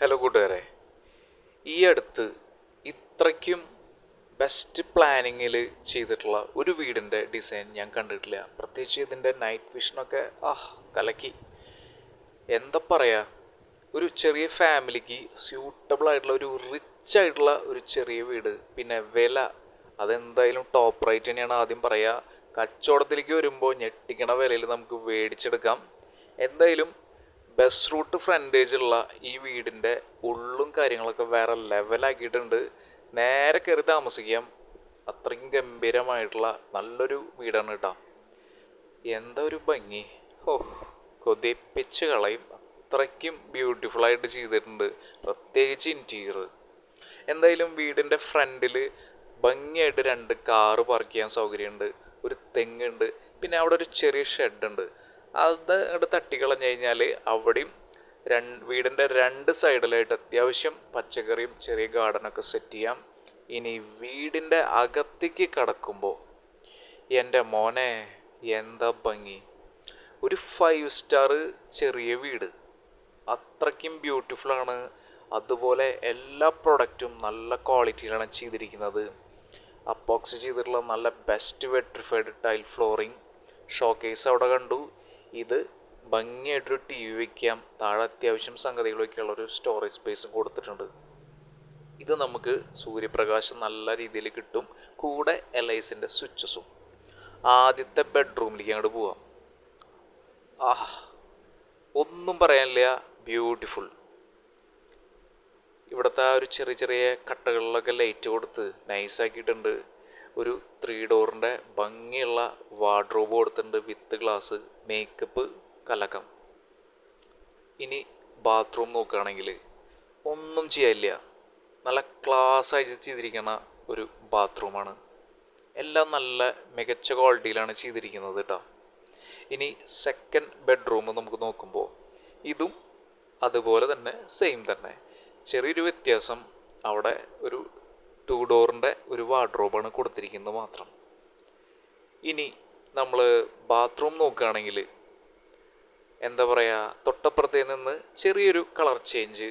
Hello കൂട്ടുകാരെ. ഈ അടുത്ത് ഇത്രയ്ക്കും ബെസ്റ്റ് പ്ലാനിങ്ങിൽ ചെയ്തിട്ടുള്ള ഒരു വീടിന്റെ ഡിസൈൻ ഞാൻ കണ്ടിട്ടില്ല. പ്രത്യേകിച്ച് ഇതിന്റെ നൈറ്റ് വിഷനൊക്കെ ആഹ് കലക്കി. എന്താ പറയുക ഒരു ചെറിയ ഫാമിലിക്ക് സ്യൂട്ടബിൾ ആയിട്ടുള്ള ഒരു റിച്ച് ആയിട്ടുള്ള ഒരു ചെറിയ വീട്. പിന്നെ വില അതെന്തായാലും ടോപ്പ് റേറ്റ് തന്നെയാണ് ആദ്യം പറയുക കച്ചവടത്തിലേക്ക് വരുമ്പോൾ ഞെട്ടിക്കണ വിലയിൽ നമുക്ക് മേടിച്ചെടുക്കാം എന്തായാലും ബസ് റൂട്ട് ഫ്രണ്ടേജ് ഉള്ള ഈ വീടിന്റെ ഉള്ളും കാര്യങ്ങളൊക്കെ വേറെ ലെവലാക്കിയിട്ടുണ്ട് നേരെ കയറി താമസിക്കാം. അത്രയും ഗംഭീരമായിട്ടുള്ള നല്ലൊരു വീടാണ് കേട്ടോ എന്താ ഒരു ഭംഗി. ഓ കൊതിപ്പിച്ച് കളയും. അത്രയ്ക്കും ബ്യൂട്ടിഫുൾ ആയിട്ട് ചെയ്തിട്ടുണ്ട്. പ്രത്യേകിച്ച് ഇന്റീരിയർ എന്തായാലും വീടിന്റെ ഫ്രണ്ടിൽ ഭംഗിയായിട്ട് രണ്ട് കാറ് പാർക്ക് ചെയ്യാൻ സൗകര്യമുണ്ട്. ഒരു തെങ്ങുണ്ട് പിന്നെ അവിടെ ഒരു ചെറിയ ഷെഡുണ്ട് അത് അങ്ങോട്ട് തട്ടിക്കളഞ്ഞു കഴിഞ്ഞാൽ അവിടെയും രണ്ട് വീടിന്റെ രണ്ട് സൈഡിലായിട്ട് അത്യാവശ്യം പച്ചക്കറിയും ചെറിയ ഗാർഡനൊക്കെ സെറ്റ് ചെയ്യാം. ഇനി വീടിന്റെ അകത്തേക്ക് കടക്കുമ്പോൾ എന്റെ മോനെ എന്താ ഭംഗി. ഒരു ഫൈവ് സ്റ്റാർ ചെറിയ വീട്. അത്രയ്ക്കും ബ്യൂട്ടിഫുൾ ആണ്. അതുപോലെ എല്ലാ പ്രൊഡക്റ്റും നല്ല ക്വാളിറ്റിയിലാണ് ചെയ്തിരിക്കുന്നത്. അപ്പോക്സ് ചെയ്തിട്ടുള്ള നല്ല best vitrified tile flooring showcase അവിടെ കണ്ടു. ഇത് ഭംഗിയായിട്ടൊരു ടി വി വയ്ക്കാം താഴെ അത്യാവശ്യം സംഗതികൾ വയ്ക്കാനുള്ള ഒരു സ്റ്റോറേജ് സ്പേസും കൊടുത്തിട്ടുണ്ട്. ഇത് നമുക്ക് സൂര്യപ്രകാശം നല്ല രീതിയിൽ കിട്ടും. കൂടെ എൽ സ്വിച്ചസും ആദ്യത്തെ ബെഡ്റൂമിലേക്ക് അങ്ങോട്ട് പോവാം. ആഹ് ഒന്നും പറയാനില്ല. ബ്യൂട്ടിഫുൾ ഇവിടുത്തെ ആ ഒരു ചെറിയ ചെറിയ കട്ടകളിലൊക്കെ ലൈറ്റ് കൊടുത്ത് നൈസാക്കിയിട്ടുണ്ട് ഒരു ത്രീ ഡോറിന്റെ ഭംഗിയുള്ള വാർഡ്രോബ് കൊടുത്തിട്ടുണ്ട് വിത്ത് ഗ്ലാസ് മേക്കപ്പ് കലക്കം. ഇനി ബാത്റൂം നോക്കുകയാണെങ്കിൽ ഒന്നും ചെയ്യാനില്ല. നല്ല ക്ലാസ് ആയിട്ട് ചെയ്തിരിക്കുന്ന ഒരു ബാത്റൂമാണ് എല്ലാം നല്ല മികച്ച ക്വാളിറ്റിയിലാണ് ചെയ്തിരിക്കുന്നത് കേട്ടോ ഇനി സെക്കൻഡ് ബെഡ്റൂം നമുക്ക് നോക്കുമ്പോൾ ഇതും അതുപോലെ തന്നെ സെയിം തന്നെ. ചെറിയൊരു വ്യത്യാസം അവിടെ ഒരു ടു ഡോറിന്റെ ഒരു വാർഡ്രോബാണ് കൊടുത്തിരിക്കുന്നത് മാത്രം. ഇനി നമ്മൾ ബാത്റൂം നോക്കുകയാണെങ്കിൽ എന്താ പറയുക തൊട്ടപ്പുറത്തേ നിന്ന് ചെറിയൊരു കളർ ചേഞ്ച്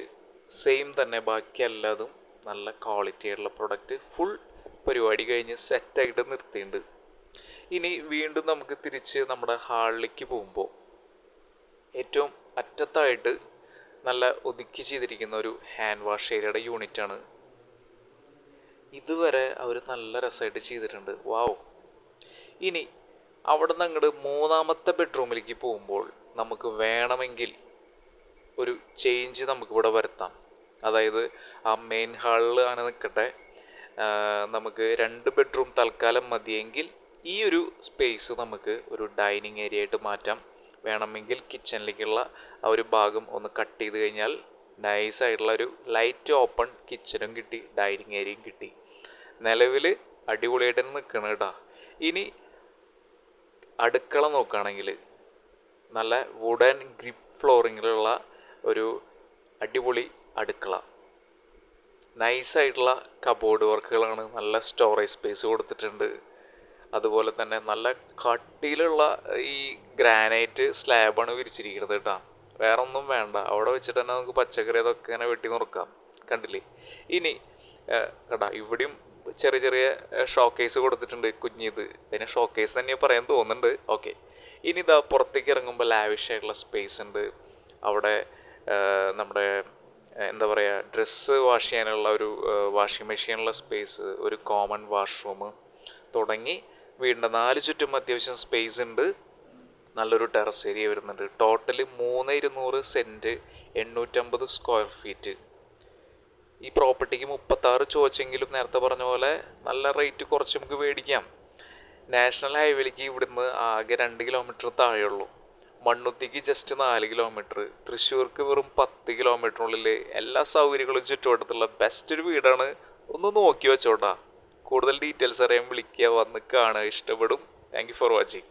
സെയിം തന്നെ. ബാക്കി എല്ലാതും നല്ല ക്വാളിറ്റി ആയിട്ടുള്ള പ്രൊഡക്റ്റ് ഫുൾ പരിപാടി കഴിഞ്ഞ് സെറ്റായിട്ട് നിർത്തിയിട്ടുണ്ട്. ഇനി വീണ്ടും നമുക്ക് തിരിച്ച് നമ്മുടെ ഹാളിലേക്ക് പോകുമ്പോൾ ഏറ്റവും അറ്റത്തായിട്ട് നല്ല ഒതുക്കി ചെയ്തിരിക്കുന്ന ഒരു ഹാൻഡ് വാഷ് ഏരിയയുടെ യൂണിറ്റ് ആണ് ഇതുവരെ അവർ നല്ല രസമായിട്ട് ചെയ്തിട്ടുണ്ട്. വാവ് ഇനി അവിടെ നിന്ന് അങ്ങോട്ട് മൂന്നാമത്തെ ബെഡ്റൂമിലേക്ക് പോകുമ്പോൾ നമുക്ക് വേണമെങ്കിൽ ഒരു ചേഞ്ച് നമുക്കിവിടെ വരുത്താം. അതായത് ആ മെയിൻ ഹാളിൽ ആണ് നിൽക്കട്ടെ നമുക്ക് രണ്ട് ബെഡ്റൂം തൽക്കാലം മതിയെങ്കിൽ ഈ ഒരു സ്പേസ് നമുക്ക് ഒരു ഡൈനിങ് ഏരിയ ആയിട്ട് മാറ്റാം. വേണമെങ്കിൽ കിച്ചണിലേക്കുള്ള ആ ഒരു ഭാഗം ഒന്ന് കട്ട് ചെയ്ത് കഴിഞ്ഞാൽ നൈസ് ആയിട്ടുള്ള ഒരു ലൈറ്റ് ഓപ്പൺ കിച്ചണും കിട്ടി ഡൈനിങ് ഏരിയയും കിട്ടി. നിലവിൽ അടിപൊളിയായിട്ട് തന്നെ നിൽക്കണം കേട്ടോ ഇനി അടുക്കള നോക്കുകയാണെങ്കിൽ നല്ല വുഡൻ ഗ്രിപ്പ് ഫ്ലോറിങ്ങിലുള്ള ഒരു അടിപൊളി അടുക്കള. നൈസായിട്ടുള്ള കബോർഡ് വർക്കുകളാണ് നല്ല സ്റ്റോറേജ് സ്പേസ് കൊടുത്തിട്ടുണ്ട്. അതുപോലെ തന്നെ നല്ല കട്ടിയിലുള്ള ഈ ഗ്രാനൈറ്റ് സ്ലാബാണ് വിരിച്ചിരിക്കുന്നത് കേട്ടോ വേറെ ഒന്നും വേണ്ട. അവിടെ വെച്ചിട്ട് തന്നെ നമുക്ക് പച്ചക്കറി അതൊക്കെ ഇങ്ങനെ വെട്ടി നുറുക്കാം. കണ്ടില്ലേ? ഇനി കേട്ടാ ഇവിടെയും ചെറിയ ചെറിയ ഷോക്കേസ് കൊടുത്തിട്ടുണ്ട് കുഞ്ഞിത്. അതിനെ ഷോക്കേസ് തന്നെ പറയാൻ തോന്നുന്നുണ്ട്. ഓക്കെ ഇനി ഇതാ പുറത്തേക്ക് ഇറങ്ങുമ്പോൾ ലാവിഷ് സ്പേസ് ഉണ്ട്. അവിടെ നമ്മുടെ എന്താ പറയുക ഡ്രസ്സ് വാഷ് ചെയ്യാനുള്ള ഒരു വാഷിംഗ് മെഷീനുള്ള സ്പേസ് ഒരു കോമൺ വാഷ്റൂം തുടങ്ങി. വീടിന്റെ നാല് ചുറ്റും അത്യാവശ്യം സ്പേസ് ഉണ്ട്. നല്ലൊരു ടെറസ് ഏരിയ വരുന്നുണ്ട്. ടോട്ടൽ മൂന്ന് ഇരുന്നൂറ് സെന്റ് എണ്ണൂറ്റമ്പത് സ്ക്വയർ ഫീറ്റ് ഈ പ്രോപ്പർട്ടിക്ക് മുപ്പത്താറ് ചോദിച്ചെങ്കിലും നേരത്തെ പറഞ്ഞ പോലെ നല്ല റേറ്റ് കുറച്ച് നമുക്ക് മേടിക്കാം. നാഷണൽ ഹൈവേയിലേക്ക് ഇവിടുന്ന് ആകെ രണ്ട് കിലോമീറ്റർ താഴെയുള്ളൂ. മണ്ണുത്തിക്ക് ജസ്റ്റ് നാല് കിലോമീറ്റർ തൃശ്ശൂർക്ക് വെറും പത്ത് കിലോമീറ്ററിനുള്ളിൽ എല്ലാ സൗകര്യങ്ങളും ചുറ്റുവട്ടത്തുള്ള ബെസ്റ്റ് ഒരു വീടാണ്. ഒന്ന് നോക്കി വെച്ചോട്ടാ. കൂടുതൽ ഡീറ്റെയിൽസ് അറിയാൻ വിളിക്കുക. വന്ന് കാണുക. ഇഷ്ടപ്പെടും. Thank for watching